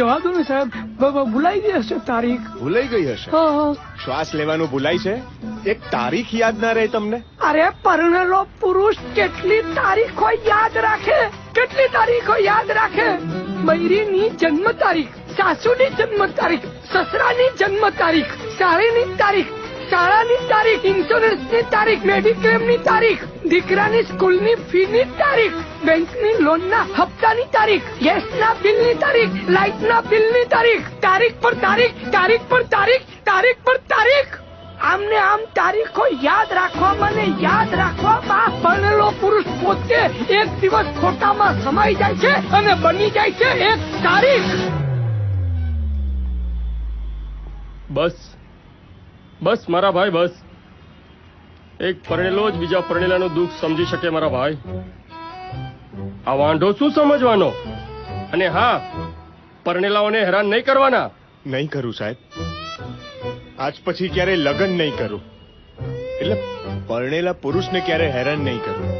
જવા દો ને સાહેબ. ભૂલાઈ ગઈ હશે તારીખ. ભૂલાઈ ગઈ હશે. શ્વાસ લેવાનું ભૂલાય છે? એક તારીખ યાદ ના રહે તમને? અરે પરણેલો પુરુષ કેટલી તારીખો યાદ રાખે? કેટલી તારીખો યાદ રાખે? બૈરીની જન્મ તારીખ સાસુની જન્મ તારીખ સસરાની જન્મ તારીખ સાળીની તારીખ શાળાની તારીખ ઇન્સ્યોરન્સની તારીખ મેડિક્લેમની તારીખ, દીકરાની સ્કૂલની ફીની તારીખ બેંકની લોનના હપ્તાની તારીખ ગેસના બિલની તારીખ લાઇટના બિલની તારીખ તારીખ પર તારીખ તારીખ પર તારીખ તારીખ પર તારીખ. આમને આમ તારીખો યાદ રાખવામાં ને યાદ રાખવામાં ભણેલો પુરુષ પોતે એક દિવસ ખોટામાં સમાઈ જાય છે અને બની જાય છે એક તારીખ. બસ. બસ, મારા ભાઈ, બસ. એક પરણેલો જ બીજા પરણેલાનું દુઃખ સમજી શકે મારા ભાઈ. આ વાંઢો શું સમજવાનો? અને હા, પરણેલાઓને હેરાન નહીં કરવાના? નહીં કરું સાહેબ. આજ પછી ક્યારે લગ્ન નહીં કરું. એટલે પરણેલા પુરુષને ક્યારે હેરાન નહીં કરું.